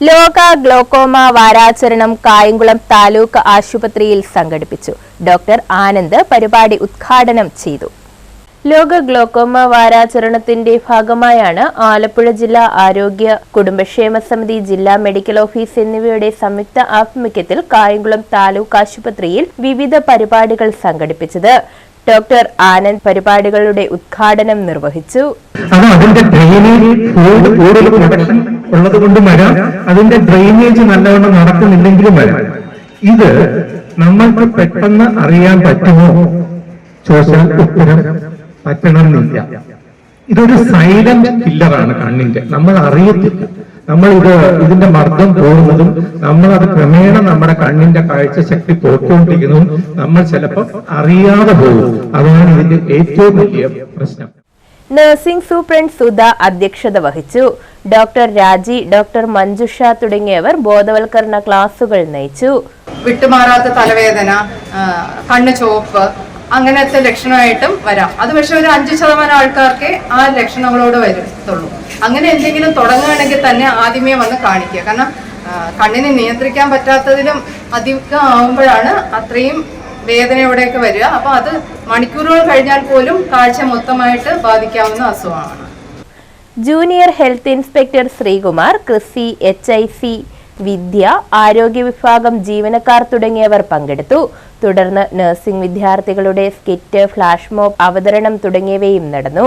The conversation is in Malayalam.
ലോക ഗ്ലോക്കോമ വാരാചരണം കായംകുളം താലൂക്ക് ആശുപത്രിയിൽ സംഘടിപ്പിച്ചു. ഡോക്ടർ ആനന്ദ് പരിപാടി ഉദ്ഘാടനം ചെയ്തു. ലോക ഗ്ലോക്കോമ വാരാചരണത്തിന്റെ ഭാഗമായാണ് ആലപ്പുഴ ജില്ലാ ആരോഗ്യ കുടുംബക്ഷേമ സമിതി ജില്ലാ മെഡിക്കൽ ഓഫീസ് എന്നിവയുടെ സംയുക്ത ആഭിമുഖ്യത്തിൽ കായംകുളം താലൂക്ക് ആശുപത്രിയിൽ വിവിധ പരിപാടികൾ സംഘടിപ്പിച്ചത്. ഡോക്ടർ ആനന്ദ് പരിപാടികളുടെ ഉദ്ഘാടനം നിർവഹിച്ചു. ഉള്ളത് കൊണ്ടും വരാം. അതിന്റെ ഡ്രെയിനേജ് നല്ലവണ്ണം നടക്കുന്നില്ലെങ്കിലും വരാം. ഇത് നമ്മൾക്ക് പെട്ടെന്ന് അറിയാൻ പറ്റുമോ? ചോദിച്ചാൽ ഉത്തരം പറ്റണമെന്നില്ല. ഇതൊരു സൈലന്റ് കില്ലറാണ് കണ്ണിന്റെ നമ്മൾ അറിയത്തില്ല. നമ്മൾ ഇത് ഇതിന്റെ മർദ്ദം പോകുന്നതും നമ്മൾ അത് ക്രമേണ നമ്മുടെ കണ്ണിന്റെ കാഴ്ച ശക്തി പോയിക്കൊണ്ടിരിക്കുന്നതും നമ്മൾ ചിലപ്പോൾ അറിയാതെ പോകും. അതാണ് ഇതിന്റെ ഏറ്റവും വലിയ പ്രശ്നം. നഴ്സിംഗ് സൂപ്രണ്ട് സുധ അധ്യക്ഷത വഹിച്ചു. ഡോക്ടർ രാജി ഡോക്ടർ മഞ്ജുഷ തുടങ്ങിയവർ ബോധവൽക്കരണ ക്ലാസുകൾ നയിച്ചു. വിട്ടുമാറാത്ത തലവേദന കണ്ണു ചോപ്പ് അങ്ങനത്തെ ലക്ഷണമായിട്ടും വരാം. അത് പക്ഷെ ഒരു അഞ്ച് ശതമാനം ആൾക്കാർക്ക് ആ ലക്ഷണങ്ങളോട് വരത്തുള്ളൂ. അങ്ങനെ എന്തെങ്കിലും തുടങ്ങുകയാണെങ്കിൽ തന്നെ ആദ്യമേ വന്ന് കാണിക്കുക. കാരണം കണ്ണിനെ നിയന്ത്രിക്കാൻ പറ്റാത്തതിലും അധികം ആവുമ്പോഴാണ് അത്രയും വേദനയോടെയൊക്കെ വരിക? അപ്പൊ അത് മണിക്കൂറുകൾ കഴിഞ്ഞാൽ പോലും കാഴ്ച മൊത്തമായിട്ട് ബാധിക്കാവുന്ന അസുഖമാണ്. ജൂനിയർ ഹെൽത്ത് ഇൻസ്പെക്ടർ ശ്രീകുമാർ കൃഷി എച്ച് ഐ സി വിദ്യ ആരോഗ്യ വിഭാഗം ജീവനക്കാർ തുടങ്ങിയവർ പങ്കെടുത്തു. തുടർന്ന് നഴ്സിംഗ് വിദ്യാർത്ഥികളുടെ സ്കിറ്റ് ഫ്ലാഷ് മോബ് അവതരണം തുടങ്ങിയവയും നടന്നു.